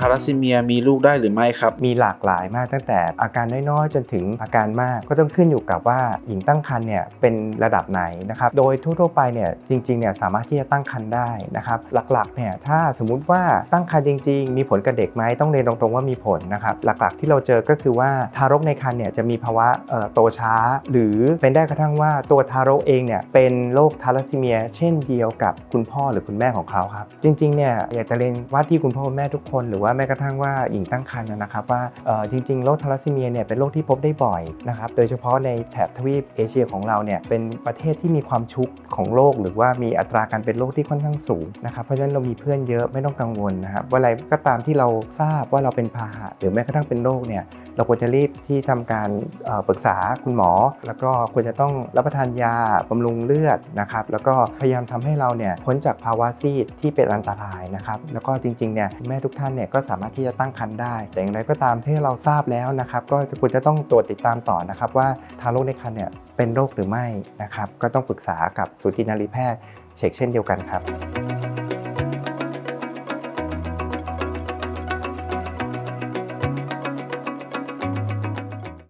ทาลัสซีเมียมีลูกได้หรือไม่ครับ มีหลากหลายมากตั้งแต่อาการน้อยๆจนถึงอาการมากก็ต้องขึ้นอยู่กับว่าหญิงตั้งครรภ์เนี่ยเป็นระดับไหนนะครับโดยทั่วๆไปเนี่ยจริงๆเนี่ยสามารถที่จะตั้งครรภ์ได้นะครับหลักๆเนี่ยถ้าสมมุติว่าตั้งครรภ์จริง ๆ มีผลกับเด็กไหมต้องเรียนตรงๆว่ามีผลนะครับหลักๆ ที่เราเจอก็คือว่าทารกในครรภ์เนี่ยจะมีภาวะโตช้า หรือเป็นได้กระทั่งว่าตัวทารกเองเนี่ยเป็นโรคทาลัสซีเมีย เช่นเดียวกับคุณพ่อหรือคุณแม่ของเขาครับจริงๆเนี่ยอยากจะเรียนว่าที่คุณพ่อคุณแม่ทุกคนหรือว่าแม้กระทั่งว่าหญิงตั้งครรภ์นะครับว่าจริงๆโรคทาลัสซีเมียเนี่ยเป็นโรคที่พบได้บ่อยนะครับโดยเฉพาะในแถบทวีปเอเชียของเราเนี่ยเป็นประเทศที่มีความชุกของโรคหรือว่ามีอัตราการเป็นโรคที่ค่อนข้างสูงนะครับเพราะฉะนั้นเรามีเพื่อนเยอะไม่ต้องกังวลนะครับว่าอะไรก็ตามที่เราทราบว่าเราเป็นพาหะหรือแม้กระทั่งเป็นโรคเนี่ย เราควรจะรีบที่ทำการปรึกษาคุณหมอ แล้วก็ควรจะต้องรับประทานยาบำรุงเลือดนะครับ แล้วก็พยายามทำให้เราเนี่ยพ้นจากภาวะซีดที่เป็นอันตรายนะครับ แล้วก็จริงๆเนี่ยแม่ทุกท่านเนี่ยก็สามารถที่จะตั้งครรภ์ได้ แต่อย่างไรก็ตามที่เราทราบแล้วนะครับ ก็ควรจะต้องตรวจติดตามต่อนะครับ ว่าทารกในครรภ์เนี่ยเป็นโรคหรือไม่นะครับ ก็ต้องปรึกษากับสูตินรีแพทย์เช็คเช่นเดียวกันครับ